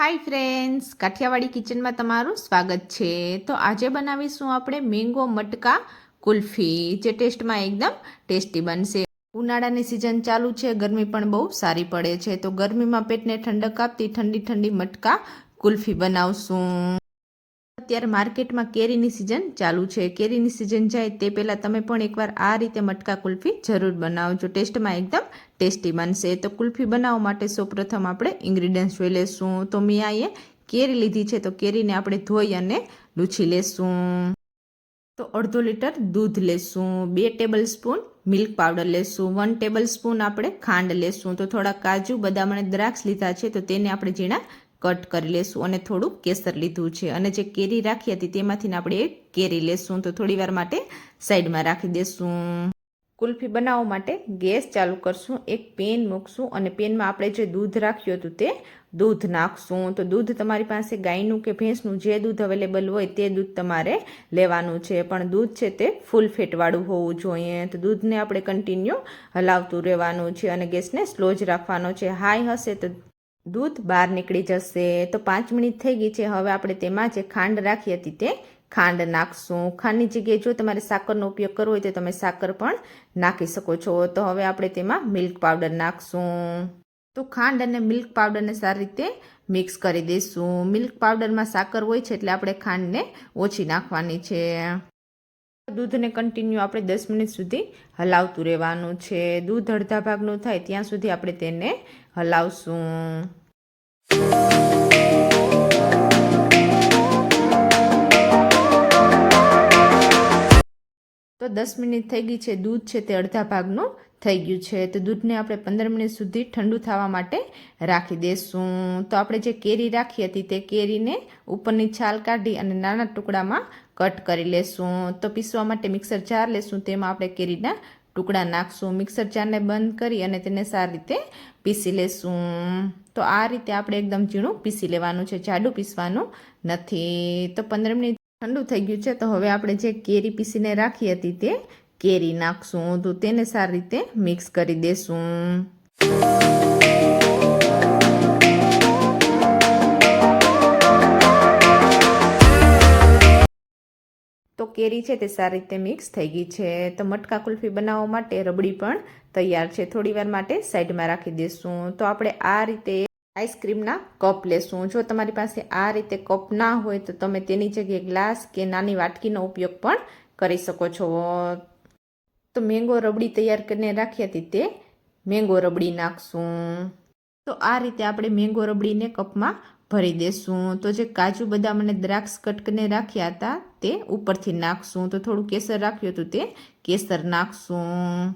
Hi friends Kathiawadi કિચનમાં તમારું સ્વાગત છે. તો આજે બનાવીશું આપણે મેંગો મટકા કુલ્ફી. જે ટેસ્ટમાં એકદમ ટેસ્ટી બનશે. ઉનાળાની સિઝન ચાલુ છે, ગરમી પણ બહુ સારી પડે છે. તો ગરમીમાં પેટને ઠંડક આપતી ઠંડી ઠંડી મટકા કુલ્ફી બનાવશું. અત્યારે માર્કેટમાં કેરીની સિઝન ચાલુ છે. કેરીની સિઝન જાય તે પહેલાં તમે પણ એકવાર આ રીતે મટકા કુલ્ફી જરૂર બનાવજો. ટેસ્ટમાં એકદમ ટેસ્ટી બનશે. તો કુલ્ફી બનાવવા માટે સૌપ્રથમ આપણે ઇન્ગ્રીડિયન્ટ્સ જોઈ લેશું. તો મેં અહીંયા કેરી લીધી છે. તો કેરીને આપણે ધોઈ અને લૂછી લેશું. તો અડધો લીટર દૂધ લેશું. બે ટેબલ સ્પૂન મિલ્ક પાવડર લેશું. વન ટેબલ સ્પૂન આપણે ખાંડ લેશું. તો થોડા કાજુ, બદામ અને દ્રાક્ષ લીધા છે. તો તેને આપણે ઝીણા કટ કરી લેશું અને થોડું કેસર લીધું છે. અને જે કેરી રાખી હતી તેમાંથી આપણે એક કેરી લેશું. તો થોડી વાર માટે સાઈડમાં રાખી દેશું. કુલ્ફી બનાવવા માટે ગેસ ચાલુ કરશું. એક પેન મૂકશું અને પેનમાં આપણે જે દૂધ રાખ્યું હતું તે દૂધ નાખશું. તો દૂધ તમારી પાસે ગાયનું કે ભેંસનું જે દૂધ અવેલેબલ હોય તે દૂધ તમારે લેવાનું છે. પણ દૂધ છે તે ફૂલ ફેટવાળું હોવું જોઈએ. તો દૂધને આપણે કન્ટિન્યુ હલાવતું રહેવાનું છે અને ગેસને સ્લો જ રાખવાનો છે. હાઈ હશે તો દૂધ બહાર નીકળી જશે. તો પાંચ મિનિટ થઈ ગઈ છે. હવે આપણે તેમાં જે ખાંડ રાખી હતી તે ખાંડ નાખશું. ખાંડની જગ્યાએ જો તમારે સાકરનો ઉપયોગ કરવો હોય તો તમે સાકર પણ નાખી શકો છો. તો હવે આપણે તેમાં મિલ્ક પાવડર નાખશું. તો ખાંડ અને મિલ્ક પાવડરને સારી રીતે મિક્સ કરી દઈશું. મિલ્ક પાવડરમાં સાકર હોય છે એટલે આપણે ખાંડને ઓછી નાખવાની છે. દૂધને કન્ટિન્યુ આપણે દસ મિનિટ સુધી હલાવતું રહેવાનું છે. દૂધ અડધા ભાગનું થાય ત્યાં સુધી આપણે તેને હલાવશું. તો દસ મિનિટ થઈ ગઈ છે, દૂધ છે તે અડધા ભાગનું થઈ ગયું છે. તો દૂધને આપણે પંદર મિનિટ સુધી ઠંડુ થવા માટે રાખી દઈશું તો આપણે જે કેરી રાખી હતી તે કેરીને ઉપરની છાલ કાઢી અને નાના ટુકડામાં કટ કરી લેશું. તો પીસવા માટે મિક્સર જાર લેશું. તેમાં આપણે કેરીના ટુકડા નાખશું. મિક્સર જારને બંધ કરી અને તેને સારી રીતે પીસી લેશું. તો આ રીતે આપણે એકદમ ઝીણું પીસી લેવાનું છે. જાડું પીસવાનું નથી. તો પંદર મિનિટ ઠંડુ થઈ ગયું છે, તો હવે આપણે જે કેરી પીસીને રાખી હતી તે કેરી નાખશું. તો તેને સારી રીતે મિક્સ કરી દેશું. તો કેરી છે તે સારી રીતે મિક્સ થઈ ગઈ છે. તો મટકા કુલ્ફી બનાવવા માટે રબડી પણ તૈયાર છે. થોડી વાર માટે સાઈડમાં રાખી દઈશું તો આપણે આ રીતે આઈસ્ક્રીમના કપ લેશું. જો તમારી પાસે આ રીતે કપ ના હોય તો તમે તેની જગ્યાએ ગ્લાસ કે નાની વાટકીનો ઉપયોગ પણ કરી શકો છો. તો મેંગો રબડી તૈયાર કરીને રાખી હતી તે મેંગો રબડી નાખશું. તો આ રીતે આપણે મેંગો રબડીને કપમાં ભરી દેશું. તો જે કાજુ બદામ અને દ્રાક્ષ કટકને રાખ્યા હતા તે ઉપરથી નાખશું. તો થોડું કેસર રાખ્યું હતું તે કેસર નાખશું.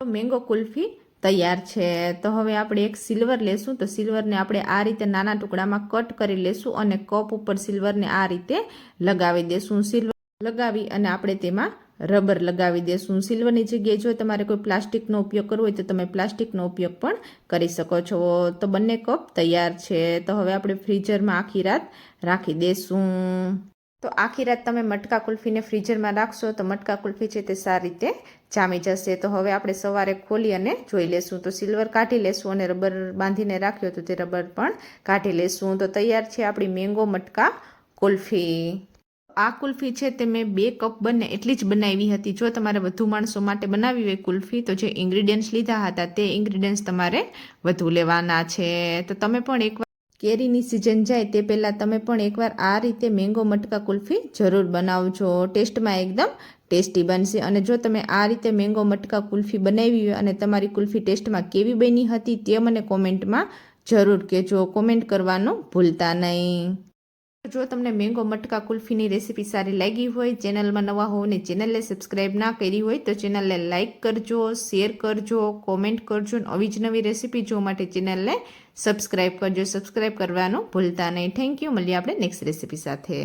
તો મેંગો કુલ્ફી તૈયાર છે. તો હવે આપણે એક સિલ્વર લેશું. તો સિલ્વરને આપણે આ રીતે નાના ટુકડામાં કટ કરી લેશું અને કપ ઉપર સિલ્વરને આ રીતે લગાવી દેશું. સિલ્વર લગાવી અને આપણે તેમાં રબર લગાવી દેશું. સિલ્વરની જગ્યાએ જો તમારે કોઈ પ્લાસ્ટિકનો ઉપયોગ કરવો હોય તો તમે પ્લાસ્ટિકનો ઉપયોગ પણ કરી શકો છો. તો બંને કપ તૈયાર છે. તો હવે આપણે ફ્રીઝરમાં આખી રાત રાખી દેશું. તો આખી રાત તમે મટકા કુલ્ફીને ફ્રીઝરમાં રાખશો તો મટકા કુલ્ફી છે તે સારી રીતે જામી જશે. તો હવે આપણે સવારે ખોલી અને જોઈ લેશું. તો સિલ્વર કાઢી લેશું અને રબર બાંધીને રાખ્યો તો તે રબર પણ કાઢી લેશું. તો તૈયાર છે આપણી મેંગો મટકા કુલ્ફી. આ કુલ્ફી છે તે મેં બે કપ બંને એટલી જ બનાવી હતી. જો તમારે વધુ માણસો માટે બનાવી હોય કુલ્ફી તો જે ઇન્ગ્રીડિયન્ટ્સ લીધા હતા તે ઇન્ગ્રીડિયન્ટ્સ તમારે વધુ લેવાના છે. તો તમે પણ એકવાર કેરીની સિઝન જાય તે પહેલાં તમે પણ એકવાર આ રીતે મેંગો મટકા કુલ્ફી જરૂર બનાવજો. ટેસ્ટમાં એકદમ ટેસ્ટી બનશે. અને જો તમે આ રીતે મેંગો મટકા કુલ્ફી બનાવી હોય અને તમારી કુલ્ફી ટેસ્ટમાં કેવી બની હતી તે મને કોમેન્ટમાં જરૂર કહેજો. કોમેન્ટ કરવાનું ભૂલતા નહીં. જો તમને મેંગો મટકા કુલ્ફીની રેસીપી સારી લાગી હોય, ચેનલમાં નવા હો ને ચેનલને સબસ્ક્રાઈબ ના કરી હોય, તો ચેનલને લાઇક કરજો શેર કરજો કોમેન્ટ કરજો અને આવી જ નવી રેસીપી જોવા માટે ચેનલને સબસ્ક્રાઈબ કરજો. સબસ્ક્રાઈબ કરવાનું ભૂલતા નહીં. થેન્ક યુ મળીએ આપણે નેક્સ્ટ રેસીપી સાથે.